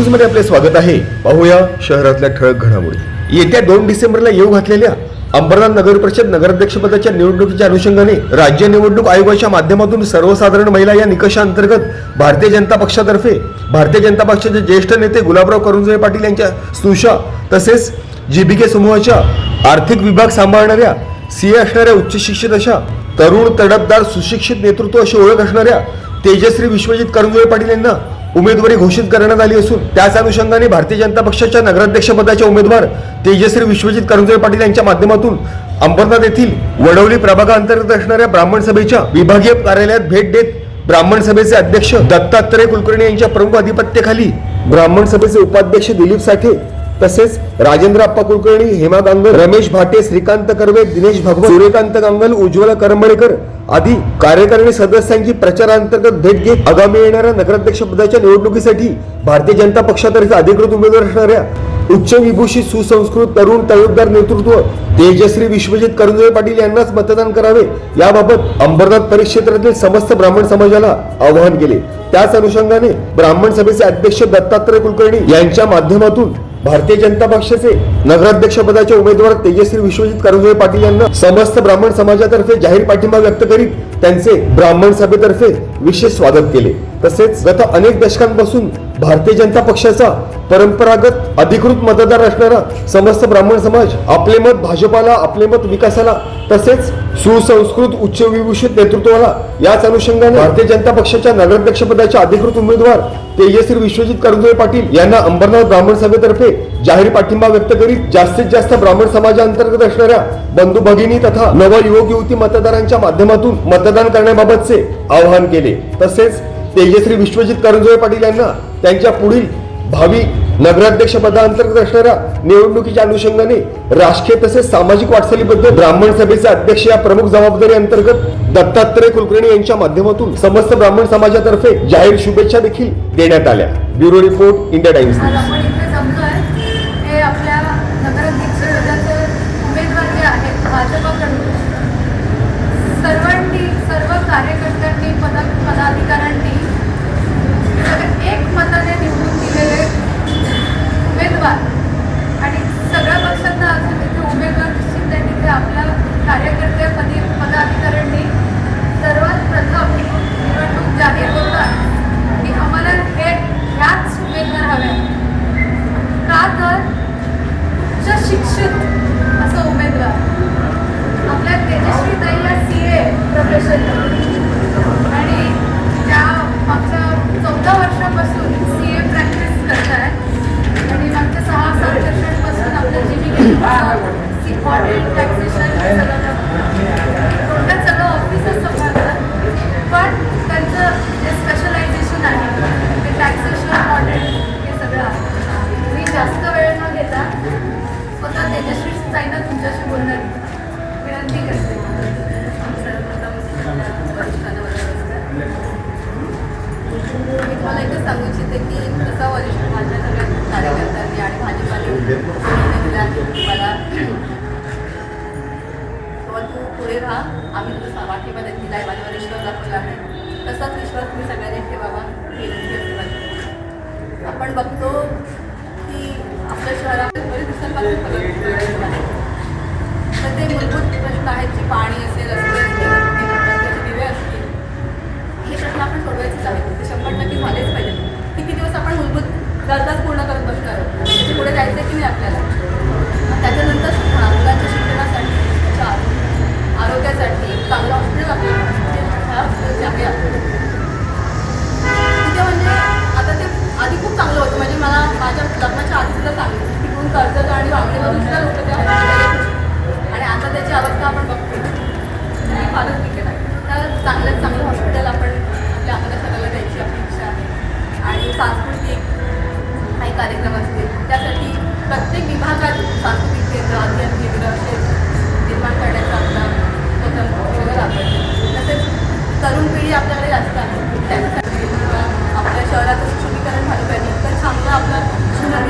न्यूजमध्ये आपले स्वागत आहे. पाहूया शहरातल्या ठळक घडामोडी. येत्या दोन डिसेंबरला येऊ घातलेल्या अंबरनाथ नगर परिषद नगराध्यक्ष पदाच्या निवडणुकीच्या अनुषंगाने राज्य निवडणूक आयोगाच्या माध्यमातून सर्वसाधारण महिला या निकषांतर्गत भारतीय जनता पक्षातर्फे भारतीय जनता पक्षाचे ज्येष्ठ नेते गुलाबराव करुणजय पाटील यांच्या स्नुषा तसेच जीबीके समूहाच्या आर्थिक विभाग सांभाळणाऱ्या सीए असणाऱ्या उच्च शिक्षित अशा तरुण तडपदार सुशिक्षित नेतृत्व अशी ओळख असणाऱ्या तेजश्री विश्वजित करंजुळे पाटील यांना उमेदवारी घोषित करण्यात आली असून त्याच अनुषंगाने भारतीय जनता पक्षाच्या नगराध्यक्षपदाचे उमेदवार तेजश्री विश्वजित करंजोळे पाटील यांच्या माध्यमातून अंबरनाथ येथील वडवली प्रभागाअंतर्गत असणाऱ्या ब्राह्मण सभेच्या विभागीय कार्यालयात भेट देत ब्राह्मण सभेचे अध्यक्ष दत्तात्रय कुलकर्णी यांच्या प्रमुख अधिपत्याखाली ब्राह्मण सभेचे उपाध्यक्ष दिलीप साठे तसेच राजेंद्र अप्पा कुलकर्णी हेमा गांगल रमेश भाटे श्रीकांत कर्वे दिनेश भगवत सूर्यकांत गांगल उज्ज्वला करंबळेकर आधी कार्यकारिणी सदस्यांची प्रचारांतर्गत भेट घेत आगामी येणाऱ्या नगराध्यक्ष पदाच्या निवडणुकीसाठी भारतीय जनता पक्षातर्फे अधिकृत उमेदवार असणाऱ्या उच्च विभूषित सुसंस्कृत तरुण तळुकदार नेतृत्व तेजश्री विश्वजित करुंजय पाटील यांनाच मतदान करावे याबाबत अंबरनाथ परिक्षेत्रातील समस्त ब्राह्मण समाजाला आवाहन केले. त्याच अनुषंगाने ब्राह्मण सभेचे अध्यक्ष दत्तात्रय कुलकर्णी यांच्या माध्यमातून भारतीय जनता पक्षाचे नगराध्यक्ष पदाचे उमेदवार तेजश्री विश्वजित करंजोळे पाटील यांना समस्त ब्राह्मण समाजातर्फे जाहीर पाठिंबा व्यक्त करीत त्यांचे ब्राह्मण सभेतर्फे विशेष स्वागत केले. तसेच गत अनेक दशकांपासून भारतीय जनता पक्षाचा परंपरागत अधिकृत मतदार असणारा समस्त ब्राह्मण समाज आपले मत भाजपाला आपले मत विकासाला तसेच सुसंस्कृत उच्च विभूषित नेतृत्वाला याच अनुषंगाने भारतीय जनता पक्षाच्या नगराध्यक्षपदाच्या अधिकृत उमेदवार तेजश्री विश्वजित करंजुळे पाटील यांना अंबरनाथ ब्राह्मण सभेतर्फे जाहीर पाठिंबा व्यक्त करीत जास्तीत जास्त ब्राह्मण समाजाअंतर्गत असणाऱ्या बंधू भगिनी तथा नव युवक युवती मतदारांच्या माध्यमातून मतदान करण्याबाबतचे आवाहन केले. तसेच तेजश्री विश्वजित करंजोळे पाटील यांना त्यांच्या पुढील भावी नगराध्यक्ष पदाअंतर्गत असणाऱ्या निवडणुकीच्या अनुषंगाने राजकीय तसेच सामाजिक वाटचालीबद्दल ब्राह्मण सभेचे अध्यक्ष या प्रमुख जबाबदारी अंतर्गत दत्तात्रय कुलकर्णी यांच्या माध्यमातून समस्त ब्राह्मण समाजातर्फे जाहीर शुभेच्छा देखील देण्यात आल्या. Bureau report India Times. News मी तुम्हाला एकच सांगू इच्छिते की तसा वरिष्ठ माझ्या सगळ्या कार्यकर्त्यांनी आणि भाजपाने निर्णय दिला आहे. मला तेव्हा तू पुढे राहा. आम्ही तुझा पाठिंबा दिला आहे. माझ्यावर विश्वास दाखवला आहे. तसाच विश्वास तुम्ही सगळ्यांनी ठेवावा. ही विनंती आपण बघतो की आपल्या शहरामध्ये बरेच दिवसांपासून तर ते मूलभूत प्रश्न आहेत की पाणी असेल रस्ते असतील दिवे असतील हे प्रश्न आपण सोडवायचेच आहेत. ते नक्की झालेच पाहिजे. किती दिवस आपण मूलभूत गरजाच पूर्ण करत बसणार म्हणजे पुढे जायचं की नाही आपल्याला? मग त्याच्यानंतर शिक्षण मुलांच्या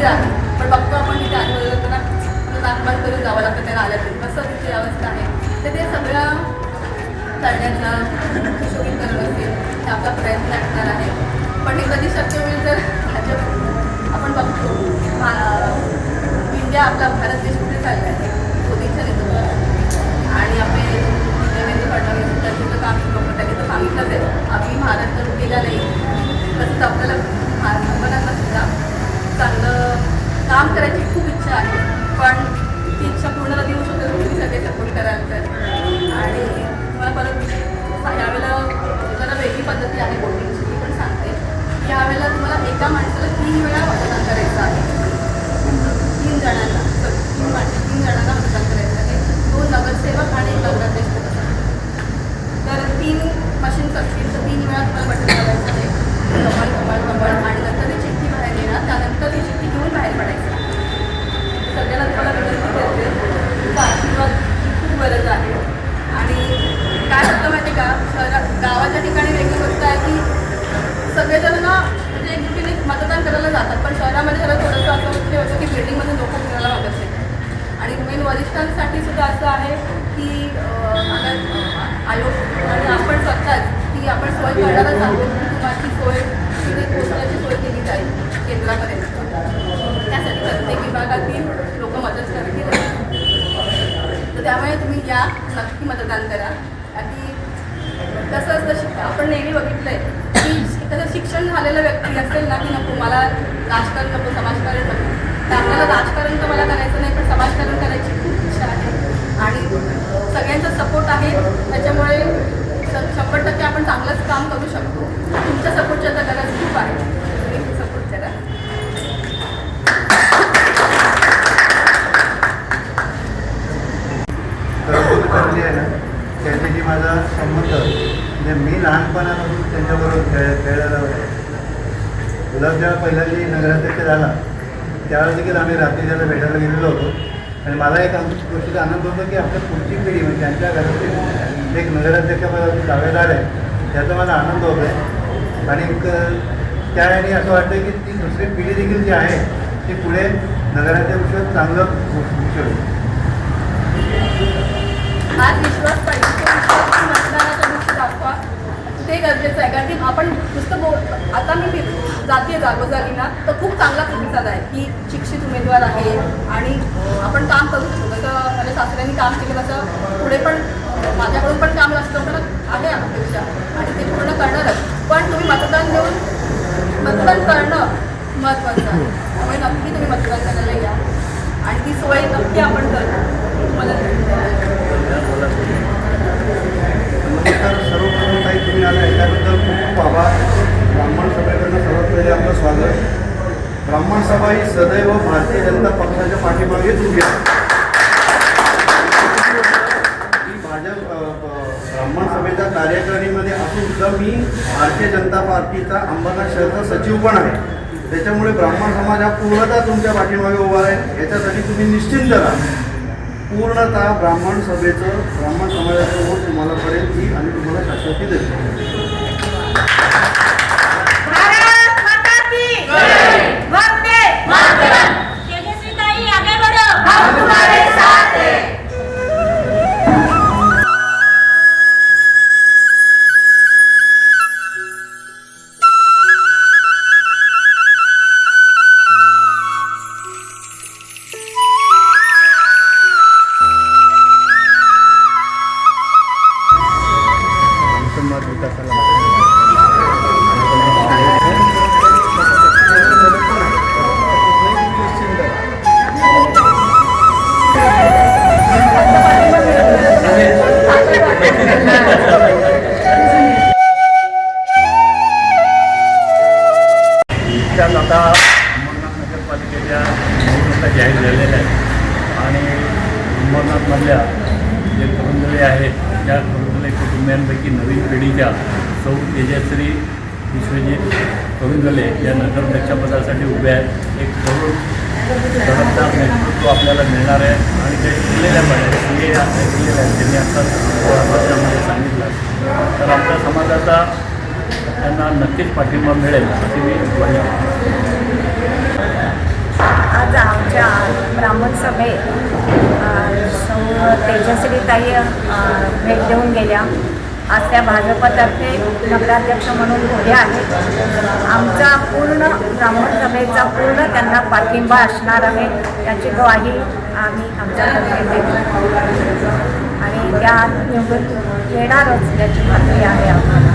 आधी आहे पण बघतो आपण तिथे आधी त्यांना आपलं करून जावं लागतं त्यांना तरी कसं तिची अवस्था आहे? तर ते सगळं करण्याचा करत असेल हे आपला प्रयत्न असणार आहे. पण हे कधी शक्य होईल तर भाजप आपण बघतो. इंडिया आपला भारत देश कुठे चालला आहे मोदींच्या नेतृत्वात आणि आपले देवेंद्र फडणवीस त्यांचं तर काम लोक त्यांनी तर सांगितलंच आहे. आम्ही महाराष्ट्र गेला नाही तसंच आपल्याला भारताला सुद्धा चांगलं काम करायची खूप इच्छा आहे. पण ती इच्छा पूर्ण दिवस होते तुम्ही सगळे सपोर्ट कराल तर. आणि मला परत यावेळेला जरा वेगळी पद्धती आहे वोटिंगची ती पण सांगते यावेळेला तुम्हाला एका माणसाला तीन वेळा मतदान करायचं आहे तीन जणांना तीन माणसं तीन जणांना मतदान करायचं आहे दोन नगरसेवक आणि एक नगराध्यक्ष तर तीन मशीन्स असतील तर तीन वेळा तुम्हाला बटन करायचं आहे कमळ कमळ कमळ आणि नंतर ती चिठ्ठी बाहेर येणार त्यानंतर ती चिठ्ठी घेऊन बाहेर पडायचं सगळ्यांना तुम्हाला विनंती करते तुमचा आशीर्वाद खूप गरज आहे आणि काय होतं माहिती का शहरात गावाच्या ठिकाणी वेगळी गोष्ट आहे की सगळेजण ना म्हणजे एकजुटीने मतदान करायला जातात पण शहरामध्ये जरा थोडंसं असं हे होतं की बिल्डिंगमध्ये लोक फिरायला मागत नाही आणि मेन वरिष्ठांसाठी सुद्धा असं आहे की अं, आता अं, आयोग आणि आपण स्वतःच की आपण सोय करणारच आहोत की तुम्हाला सोय तिथे पोचण्याची सोय केली जाईल केंद्रापर्यंत त्यासाठी प्रत्येक विभागातील लोक मदत करतील तर त्यामुळे तुम्ही या नक्की मतदान करा. आणि कसं असतं आपण नेहमी बघितलंय की त्याचं शिक्षण झालेलं व्यक्ती असेल ना की नको मला राजकारण नको समाजकारण नको. तर आपल्याला राजकारण तर मला करायचं नाही पण समाजकारण करायची खूप इच्छा आहे. आणि सगळ्यांचा सपोर्ट आहे. त्याच्यामुळे श- शंभर टक्के आपण चांगलंच काम करू शकतो तुमच्या सपोर्टची आता गरज खूप आहे तुम्ही सपोर्ट करा तरतूद करली आहे ना त्याच्याशी माझा संबंध म्हणजे मी लहानपणापासून त्यांच्याबरोबर खेळ खेळलेला होतो गुलाब जेव्हा पहिल्यांदा झाला. त्यावेळेस देखील आम्ही रात्री त्याला भेटायला गेलेलो होतो. आणि मला एक गोष्टीचा आनंद होतो की आपल्या पुढची पिढी म्हणजे त्यांच्या घरातील एक नगराध्यक्षपदाचे दावेदार आहे त्याचा मला आनंद होतो आहे आणि त्या याने असं वाटतं की ती दुसरी पिढी देखील जी आहे ती पुढे नगराध्यक्ष चांगलं होऊ विश्वास पाहिजे दाखवा. ते गरजेचं आहे. कारण की आपण नुसतं बोल आता मी फिर- जाते जागोजागी ना चांगला प्रतिसाद आहे की शिक्षित उमेदवार आहे आणि आपण काम करू शकतो. जसं माझ्या सासऱ्यांनी काम केलं तसं पुढे पण माझ्याकडून पण काम असतं तर आहे अपेक्षा आणि ते पूर्ण करणारच. पण तुम्ही मतदान देऊन मतदान करणं महत्त्वाचं आहे. त्यामुळे नक्की तुम्ही मतदान करायला या. आणि ती सोय नक्की आपण करू. मला सर्वप्रथम काही तुम्ही आला याच्याबद्दल खूप खूप आभार. ब्राह्मण सभेकडनं सर्वात पहिले आपलं स्वागत. ब्राह्मण सभा ही सदैव भारतीय जनता पक्षाच्या पाठीमागे उभी आहे. मी भाजप ब्राह्मण सभेच्या कार्यकारिणीमध्ये असून सुद्धा मी भारतीय जनता पार्टीचा अंबरनाथ शहरचा सचिव पण आहे. त्याच्यामुळे ब्राह्मण समाज हा पूर्णतः तुमच्या पाठीमागे उभा आहे याच्यासाठी तुम्ही निश्चिंत राहा. पूर्णतः ब्राह्मण सभेचं ब्राह्मण समाजाचं वोट तुम्हाला करेल ती आणि तुम्हाला शाश्वती देतो. भारत करुंदले नवीन पिढीच्या सौ तेजश्री विश्वजित कविंदले या नगराध्यक्षपदासाठी उभे आहेत. एक तरुण जबाबदार नेतृत्व आपल्याला मिळणार आहे. आणि ते शिकलेल्या पण आहेत. सी ए शिकलेल्या आहेत. त्यांनी आत्ताच भाषणामध्ये सांगितलं. तर आमच्या समाजाचा त्यांना नक्कीच पाठिंबा मिळेल अशी मी ग्वाही आमच्या ब्राह्मण सभेत अ, सौ तेजश्रीताई भेट देऊन गेल्या. आज त्या भाजपतर्फे नगराध्यक्ष म्हणून उभ्या आहेत आमचा पूर्ण ब्राह्मण सभेचा पूर्ण त्यांना पाठिंबा असणार आहे याची ग्वाही आम्ही आमच्यातर्फे देतो. आणि त्या निवडून येणारच याची खात्री आहे आम्हाला.